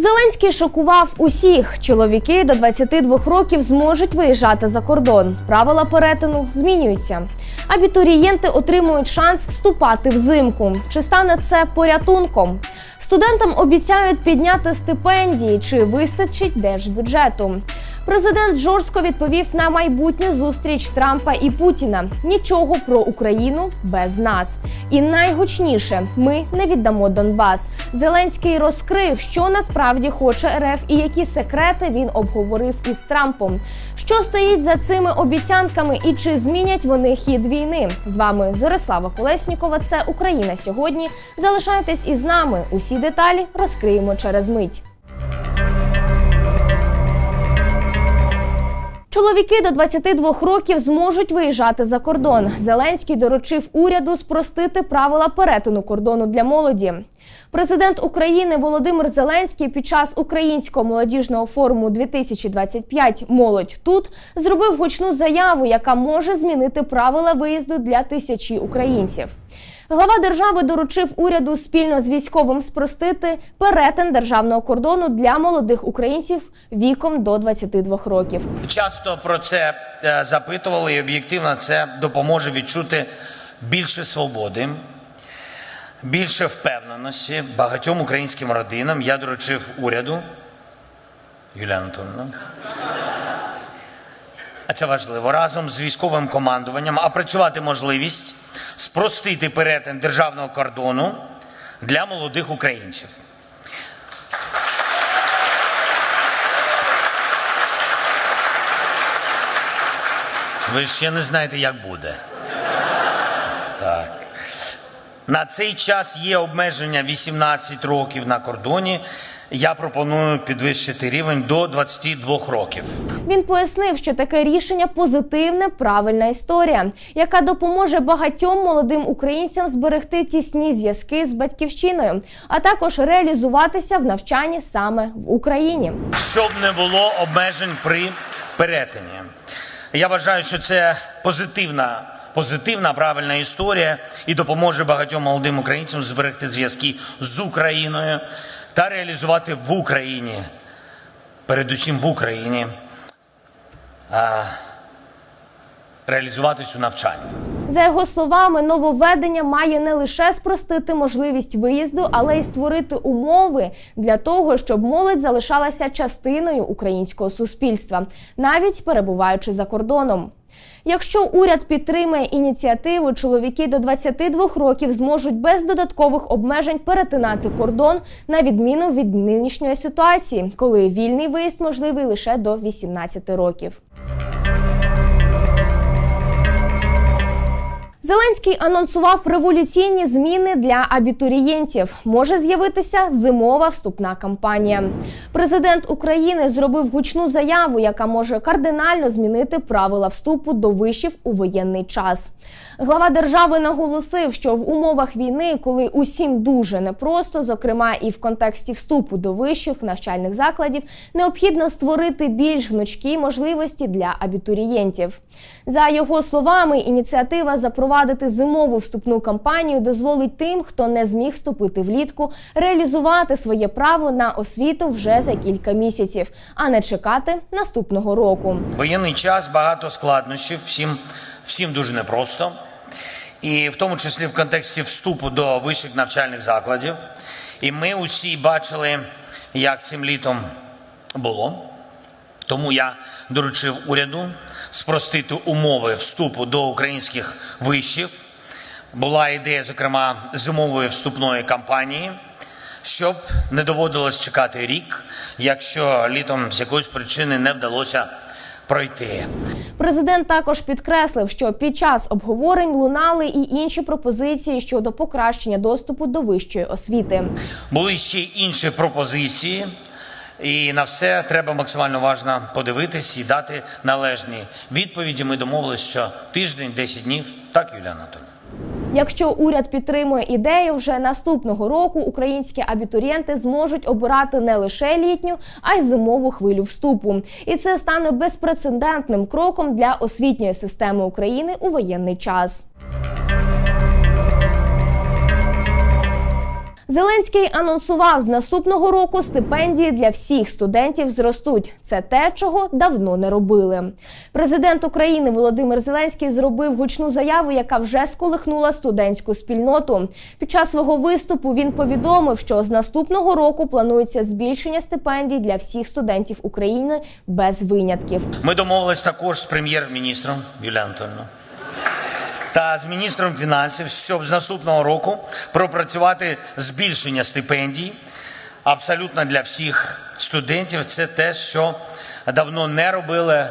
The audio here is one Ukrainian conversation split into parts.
Зеленський шокував усіх. Чоловіки до 22 років зможуть виїжджати за кордон. Правила перетину змінюються. Абітурієнти отримують шанс вступати взимку. Чи стане це порятунком? Студентам обіцяють підняти стипендії, чи вистачить держбюджету. Президент жорстко відповів на майбутню зустріч Трампа і Путіна. Нічого про Україну без нас. І найгучніше ми не віддамо Донбас. Зеленський розкрив, що насправді хоче РФ і які секрети він обговорив із Трампом. Що стоїть за цими обіцянками і чи змінять вони хід війни? З вами Зорислава Колеснікова. Це Україна сьогодні. Залишайтесь із нами. Усі деталі розкриємо через мить. Чоловіки до 22 років зможуть виїжджати за кордон. Зеленський доручив уряду спростити правила перетину кордону для молоді. Президент України Володимир Зеленський під час українського молодіжного форуму 2025 Молодь тут зробив гучну заяву, яка може змінити правила виїзду для тисячі українців. Глава держави доручив уряду спільно з військовим спростити перетин державного кордону для молодих українців віком до 22 років. Часто про це е, запитували, і об'єктивно це допоможе відчути більше свободи, більше впевненості багатьом українським родинам. Я доручив уряду Юлія Антоновна. А це важливо разом з військовим командуванням опрацювати можливість спростити перетин державного кордону для молодих українців. Ви ще не знаєте, як буде. Так. На цей час є обмеження 18 років на кордоні. Я пропоную підвищити рівень до 22 років. Він пояснив, що таке рішення позитивне, правильна історія, яка допоможе багатьом молодим українцям зберегти тісні зв'язки з батьківщиною, а також реалізуватися в навчанні саме в Україні. щоб не було обмежень при перетині. Я вважаю, що це позитивна, позитивна, правильна історія і допоможе багатьом молодим українцям зберегти зв'язки з Україною та реалізувати в Україні, передусім в Україні, реалізуватись у навчанні. За його словами, нововведення має не лише спростити можливість виїзду, але й створити умови для того, щоб молодь залишалася частиною українського суспільства, навіть перебуваючи за кордоном. Якщо уряд підтримає ініціативу, чоловіки до 22 років зможуть без додаткових обмежень перетинати кордон на відміну від нинішньої ситуації, коли вільний виїзд можливий лише до 18 років. Зеленський анонсував революційні зміни для абітурієнтів. Може з'явитися зимова вступна кампанія. Президент України зробив гучну заяву, яка може кардинально змінити правила вступу до вишів у воєнний час. Глава держави наголосив, що в умовах війни, коли усім дуже непросто, зокрема і в контексті вступу до вищих навчальних закладів, необхідно створити більш гнучкі можливості для абітурієнтів. За його словами, ініціатива запровадити зимову вступну кампанію дозволить тим, хто не зміг вступити влітку, реалізувати своє право на освіту вже за кілька місяців, а не чекати наступного року. Воєнний час, багато складнощів, всім, всім дуже непросто. І в тому числі в контексті вступу до вищих навчальних закладів. І ми усі бачили, як цим літом було. Тому я доручив уряду спростити умови вступу до українських вишів. Була ідея, зокрема, зимової вступної кампанії, щоб не доводилось чекати рік, якщо літом з якоїсь причини не вдалося пройти. Президент також підкреслив, що під час обговорень лунали і інші пропозиції щодо покращення доступу до вищої освіти. Були ще й інші пропозиції, і на все треба максимально уважно подивитись і дати належні відповіді. Ми домовилися, що тиждень, 10 днів. Так, Юлія Анатольовна? Якщо уряд підтримує ідею, вже наступного року українські абітурієнти зможуть обирати не лише літню, а й зимову хвилю вступу. І це стане безпрецедентним кроком для освітньої системи України у воєнний час. Зеленський анонсував з наступного року стипендії для всіх студентів зростуть. Це те, чого давно не робили. Президент України Володимир Зеленський зробив гучну заяву, яка вже сколихнула студентську спільноту. Під час свого виступу він повідомив, що з наступного року планується збільшення стипендій для всіх студентів України без винятків. Ми домовились також з прем'єр-міністром Юлією Анатольовною та з міністром фінансів, щоб з наступного року пропрацювати збільшення стипендій абсолютно для всіх студентів. Це те, що давно не робили.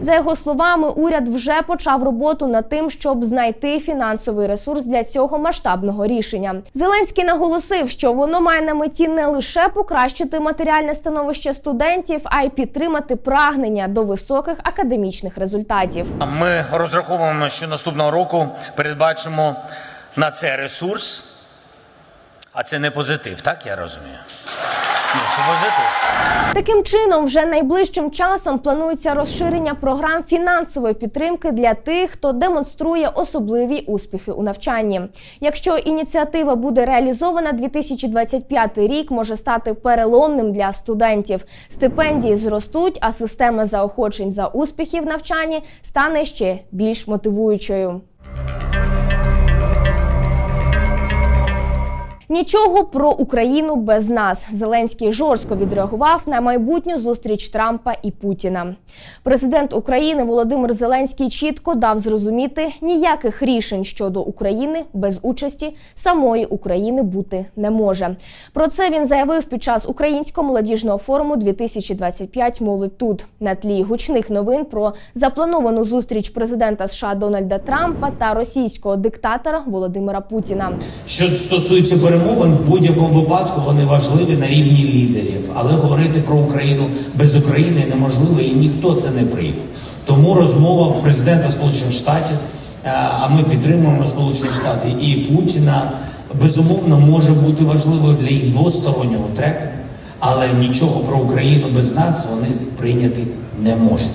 За його словами, уряд вже почав роботу над тим, щоб знайти фінансовий ресурс для цього масштабного рішення. Зеленський наголосив, що воно має на меті не лише покращити матеріальне становище студентів, а й підтримати прагнення до високих академічних результатів. Ми розраховуємо, що наступного року передбачимо на це ресурс. А це не позитив, так я розумію? Таким чином, вже найближчим часом планується розширення програм фінансової підтримки для тих, хто демонструє особливі успіхи у навчанні. Якщо ініціатива буде реалізована, 2025 рік може стати переломним для студентів. Стипендії зростуть, а система заохочень за успіхи в навчанні стане ще більш мотивуючою. Нічого про Україну без нас. Зеленський жорстко відреагував на майбутню зустріч Трампа і Путіна. Президент України Володимир Зеленський чітко дав зрозуміти, ніяких рішень щодо України без участі самої України бути не може. Про це він заявив під час українського молодіжного форуму 2025 «Молодь тут» на тлі гучних новин про заплановану зустріч президента США Дональда Трампа та російського диктатора Володимира Путіна. Що стосується перемовин, в будь-якому випадку вони важливі на рівні лідерів, але говорити про Україну без України неможливо і ніхто це не прийме. Тому розмова президента Сполучених Штатів, е, а ми підтримуємо Сполучені Штати і Путіна, безумовно може бути важливою для їх двостороннього треку, але нічого про Україну без нас вони прийняти не можуть.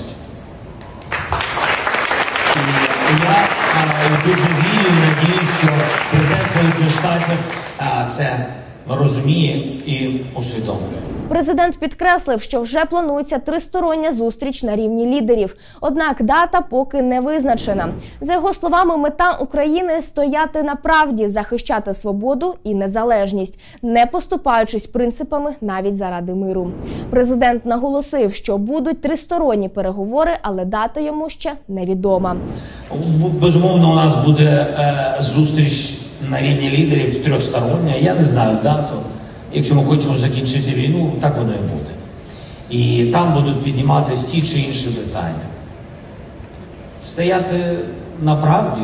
Я е, дуже вірю надію, що президент Сполучених Штатів це розуміє і усвідомлює. Президент підкреслив, що вже планується тристороння зустріч на рівні лідерів. Однак дата поки не визначена. За його словами, мета України стояти на правді, захищати свободу і незалежність, не поступаючись принципами навіть заради миру. Президент наголосив, що будуть тристоронні переговори, але дата йому ще невідома. Безумовно, у нас буде е, зустріч на рівні лідерів трьохстороння. Я не знаю дату. Якщо ми хочемо закінчити війну, так воно і буде. І там будуть підніматися ті чи інші питання. Стояти на правді,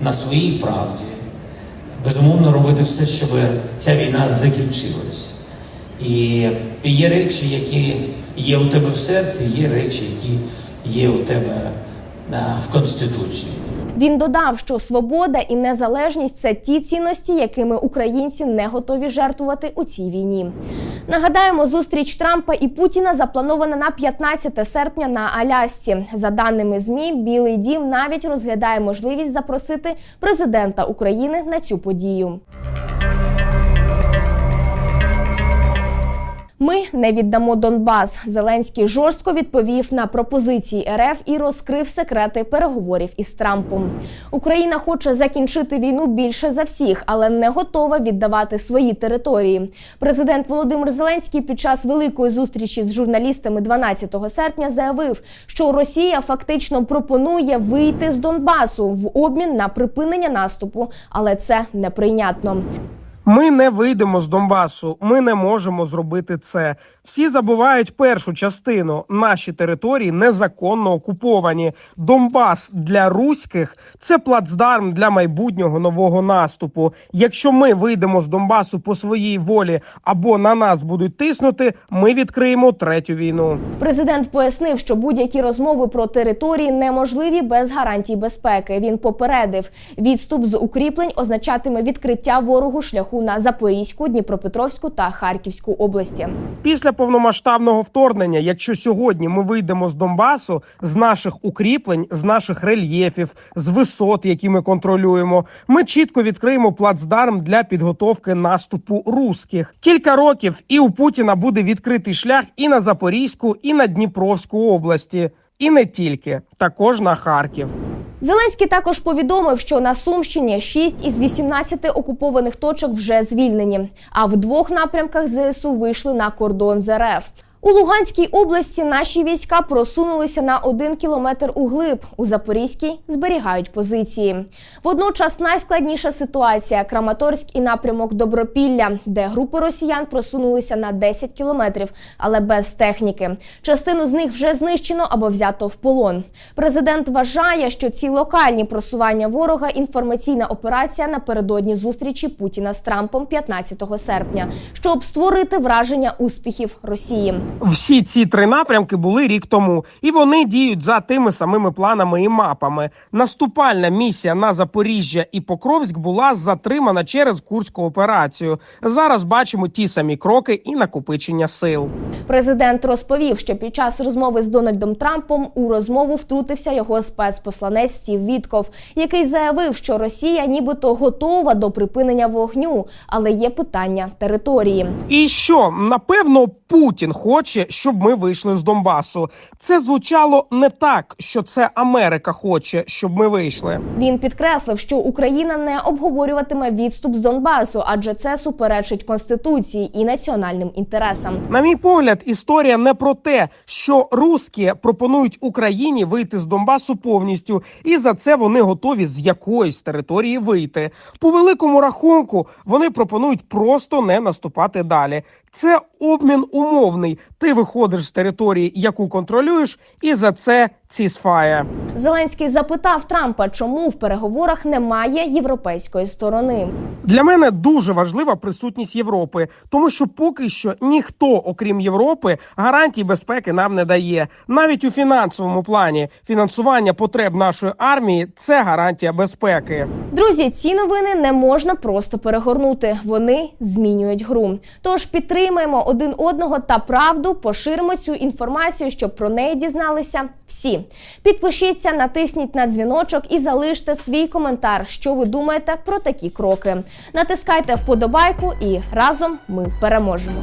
на своїй правді, безумовно робити все, щоб ця війна закінчилась. І є речі, які є у тебе в серці, є речі, які є у тебе в Конституції. Він додав, що свобода і незалежність це ті цінності, якими українці не готові жертвувати у цій війні. Нагадаємо, зустріч Трампа і Путіна запланована на 15 серпня на Алясці. За даними змі, Білий Дім навіть розглядає можливість запросити президента України на цю подію. Ми не віддамо Донбас. Зеленський жорстко відповів на пропозиції РФ і розкрив секрети переговорів із Трампом. Україна хоче закінчити війну більше за всіх, але не готова віддавати свої території. Президент Володимир Зеленський під час великої зустрічі з журналістами 12 серпня заявив, що Росія фактично пропонує вийти з Донбасу в обмін на припинення наступу, але це неприйнятно. Ми не вийдемо з Донбасу. Ми не можемо зробити це. Всі забувають першу частину. Наші території незаконно окуповані. Донбас для руських це плацдарм для майбутнього нового наступу. Якщо ми вийдемо з Донбасу по своїй волі або на нас будуть тиснути, ми відкриємо третю війну. Президент пояснив, що будь-які розмови про території неможливі без гарантій безпеки. Він попередив, відступ з укріплень означатиме відкриття ворогу шляху на Запорізьку, Дніпропетровську та Харківську області. Після повномасштабного вторгнення, якщо сьогодні ми вийдемо з Донбасу, з наших укріплень, з наших рельєфів, з висот, які ми контролюємо, ми чітко відкриємо плацдарм для підготовки наступу русських. Кілька років, і у Путіна буде відкритий шлях і на Запорізьку, і на Дніпровську області, і не тільки, також на Харків. Зеленський також повідомив, що на Сумщині 6 із 18 окупованих точок вже звільнені. А в двох напрямках ЗСУ вийшли на кордон з РФ. У Луганській області наші війська просунулися на один кілометр углиб. У Запорізькій зберігають позиції. Водночас найскладніша ситуація Краматорськ і напрямок Добропілля, де групи росіян просунулися на 10 кілометрів, але без техніки. Частину з них вже знищено або взято в полон. Президент вважає, що ці локальні просування ворога інформаційна операція напередодні зустрічі Путіна з Трампом 15 серпня, щоб створити враження успіхів Росії. Всі ці три напрямки були рік тому, і вони діють за тими самими планами і мапами. Наступальна місія на Запоріжжя і Покровськ була затримана через курську операцію. Зараз бачимо ті самі кроки і накопичення сил. Президент розповів, що під час розмови з Дональдом Трампом у розмову втрутився його спецпосланець Стів Вітков, який заявив, що Росія нібито готова до припинення вогню, але є питання території. І що напевно Путін хоче, щоб ми вийшли з Донбасу. Це звучало не так, що це Америка хоче, щоб ми вийшли. Він підкреслив, що Україна не обговорюватиме відступ з Донбасу, адже це суперечить конституції і національним інтересам. На мій погляд, історія не про те, що русські пропонують Україні вийти з Донбасу повністю, і за це вони готові з якоїсь території вийти. По великому рахунку вони пропонують просто не наступати далі. Це обмін умовний. Ти виходиш з території, яку контролюєш, і за це цісфає. Зеленський запитав Трампа, чому в переговорах немає європейської сторони. Для мене дуже важлива присутність Європи, тому що поки що ніхто, окрім Європи, гарантій безпеки нам не дає. Навіть у фінансовому плані фінансування потреб нашої армії це гарантія безпеки. Друзі, ці новини не можна просто перегорнути. Вони змінюють гру. Тож підтримаємо один одного та правду, поширимо цю інформацію, щоб про неї дізналися всі. Підпишіться, натисніть на дзвіночок і залиште свій коментар, що ви думаєте про такі кроки. Натискайте вподобайку і разом ми переможемо.